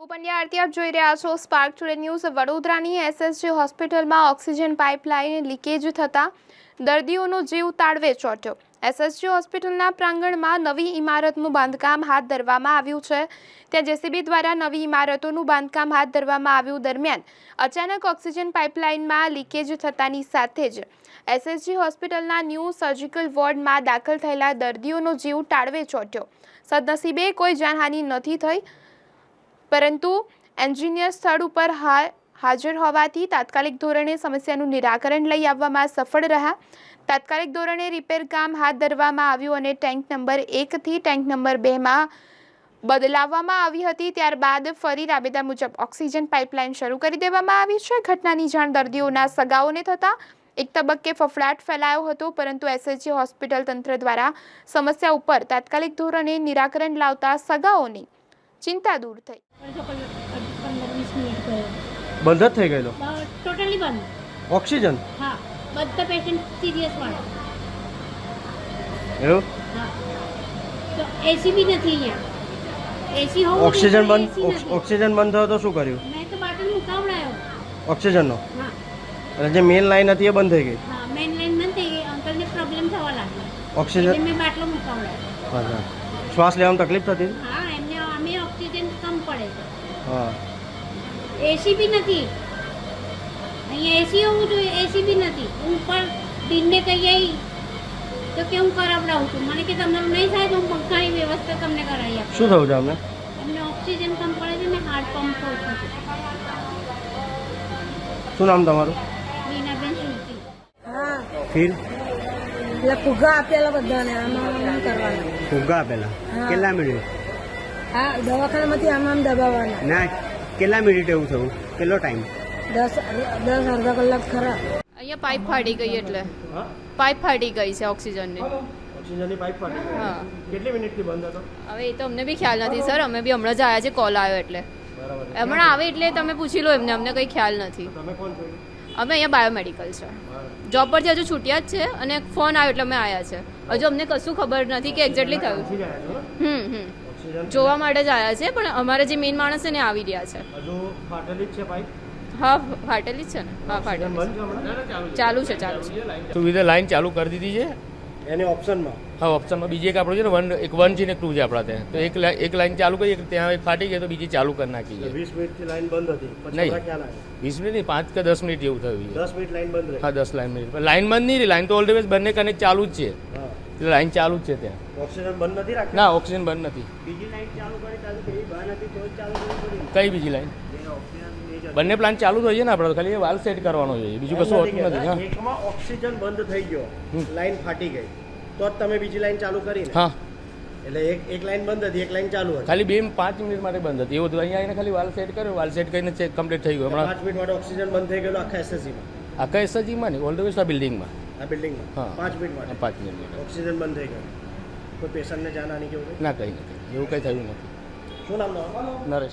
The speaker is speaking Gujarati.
હું પંડ્યા આરતી આપ જોઈ રહ્યા છો. સ્પાર્ક ટુડે ન્યૂઝ વડોદરાની એસએસજી હોસ્પિટલમાં ઓક્સિજન પાઇપલાઇન લીકેજ થતાં દર્દીઓનો જીવ તાળવે ચોંટ્યો. એસએસજી હોસ્પિટલના પ્રાંગણમાં નવી ઇમારતનું બાંધકામ હાથ ધરવામાં આવ્યું છે. ત્યાં જેસીબી દ્વારા નવી ઇમારતોનું બાંધકામ હાથ ધરવામાં આવ્યું દરમિયાન અચાનક ઓક્સિજન પાઇપલાઇનમાં લીકેજ થતાની સાથે જ એસએસજી હોસ્પિટલના ન્યૂ સર્જિકલ વોર્ડમાં દાખલ થયેલા દર્દીઓનો જીવ તાળવે ચોંટ્યો. સદનસીબે કોઈ જાનહાનિ નથી થઈ. પરંતુ એન્જિનિયર સ્થળ ઉપર હા, હાજર હોવાથી તાત્કાલિક ધોરણે સમસ્યાનું નિરાકરણ લઈ આવવામાં સફળ રહ્યા. તાત્કાલિક ધોરણે રિપેર કામ હાથ ધરવામાં આવ્યું અને ટેન્ક નંબર એકથી ટેન્ક નંબર બેમાં બદલાવવામાં આવી હતી. ત્યારબાદ ફરી રાબેતા મુજબ ઓક્સિજન પાઇપલાઇન શરૂ કરી દેવામાં આવી છે. ઘટનાની જાણ દર્દીઓના સગાઓને થતાં એક તબક્કે ફફડાટ ફેલાયો હતો, પરંતુ એસએચજી હોસ્પિટલ તંત્ર દ્વારા સમસ્યા ઉપર તાત્કાલિક ધોરણે નિરાકરણ લાવતા સગાઓની ચિંતા દૂર થઈ. અડધો કલાક અડધો પંદર વીસ મિનિટ ગયો બંધ જ થઈ ગયેલો? ટોટલી બંધ. ઓક્સિજન? હા બધા પેશન્ટ સિરિયસ વાળા. એવું? હા. તો એસી બી નથી અહીંયા. એસી હોવું ઓક્સિજન જોઈએ, બંધ AC ઓક્સ- નથી. ઓક્સિજન બંધ થયો તો શું કર્યું? મેં તો બાટલ મુકાવડાયો ઓક્સિજનનો? હા. અને જે મેઇન લાઈન હતી એ બંધ થઈ ગઈ? હા મેન લાઈન બંધ થઈ ગઈ. અંકલને પ્રોબ્લેમ થવા લાગ્યો. ઓક્સિજન એટલે મેં બાટલો મુકાવડાયો. હા શ્વાસ લેવામાં તકલીફ થતી? હતી? હા એમને અમે ઓક્સિજન કમ પડે છે હા. એસી બી નથી. અહીંયા એસી હોવું જોઈએ એસી બી નથી. હું પણ દિનને કહી તો કે હું કરાવડાવું છું. મને કે તમારું નહીં થાય તો હું પંખાની વ્યવસ્થા તમને કરાવી આપું. શું થયું છે અમને એમને ઓક્સિજન કમ પડે છે ને હાર્ટ પંપ ઓછું છે. શું નામ તમારું? રીનાબેન સુરતી. હા. ફીર એટલે ફુગ્ગા આપેલા બધાને આમાં આમ કરવાના. ફુગ્ગા આપેલા. કેટલા મિનિટ હા દવાખાનામાંથી આમ આમ દબાવવાના. ના કેટલા મિનિટ એવું થયું? કેટલો ટાઈમ દસ દસ અડધા કલાક ખરા. અહીંયા પાઇપ ફાટી ગઈ એટલે. પાઇપ ફાટી ગઈ છે ઓક્સિજનની. ઓક્સિજનની પાઇપ ફાટી ગઈ. હા. કેટલી મિનિટથી બંધ હતો? હવે એ તો અમને બી ખ્યાલ નથી સર. અમે બી હમણાં જ આવ્યા છે કોલ આવ્યો એટલે. હમણાં આવે એટલે તમે પૂછી લો એમને અમને કંઈ ખ્યાલ નથી. તમે કોણ અમે અહીંયા બાયોમેડિકલ છે. જોબ પરથી હજુ છૂટ્યા જ છે અને ફોન આવ્યો એટલે અમે આવ્યા છે. હજુ અમને કશું ખબર નથી કે એક્ઝેક્ટલી થયું. હમ હમ. જોવા માટે જ આવ્યા છે પણ અમારે જે મેઇન માણસ છે ને આવી રહ્યા છે. હજુ ફાટેલી જ છે પાઇપ હા ફાટેલી જ છે ને? હા ફાટેલી. ચાલુ છે ચાલુ છે. સુવિધા લાઈન ચાલુ કરી દીધી છે? એની ઓપ્શનમાં હા ઓપ્શનમાં બીજી એક આપણું છે ને વન એક વન છે ને ટુ છે આપણા ત્યાં. તો એક એક લાઈન ચાલુ કરી ત્યાં એક ફાટી ગઈ તો બીજી ચાલુ કરી નાખી છે. વીસ મિનિટથી લાઈન બંધ હતી. નહીં. વીસ મિનિટ નહીં પાંચ કે દસ મિનિટ જેવું થયું દસ મિનિટ લાઈન બંધ હા દસ લાઈન મિનિટ લાઈન બંધ નહીં લાઈન તો ઓલરેડી બંને કનેક્ટ ચાલુ જ છે. એટલે લાઈન ચાલુ જ છે ત્યાં. ઓક્સિજન બંધ નથી રાખ્યું? ના ઓક્સિજન બંધ નથી. બીજી લાઈન ચાલુ કરી તો નથી તો ચાલુ કરી કઈ બીજી લાઈન? બંને પ્લાન ચાલુ થઈ જાય છે ને આપણે ખાલી વાલ સેટ કરવાનો જોઈએ બીજું કશું હોતું નથી હા એકમાં ઓક્સિજન બંધ થઈ ગયો લાઈન ફાટી ગઈ. તો જ તમે બીજી લાઈન ચાલુ કરી હા. એટલે એક એક લાઈન બંધ હતી એક લાઈન ચાલુ હતી. ખાલી બે પાંચ મિનિટ માટે બંધ હતી. એવું હતું અહીંયા આવીને ખાલી વાલ સેટ કર્યો વાલ સેટ કરીને ચેક કમ્પ્લીટ થઈ ગયો. હમણાં પાંચ મિનિટ માટે ઓક્સિજન બંધ થઈ ગયેલો આખા એસએસજીમાં આખા એસએસજીમાં નહીં ઓલરેડી આ બિલ્ડિંગમાં આ બિલ્ડિંગમાં પાંચ મિનિટ માટે? પાંચ મિનિટ માટે. ઓક્સિજન બંધ થઈ ગયો. કોઈ પેશન્ટને જાનહાની કેવું કંઈ? ના કંઈ નથી. એવું કંઈ થયું નથી. શું નામ નરેશ.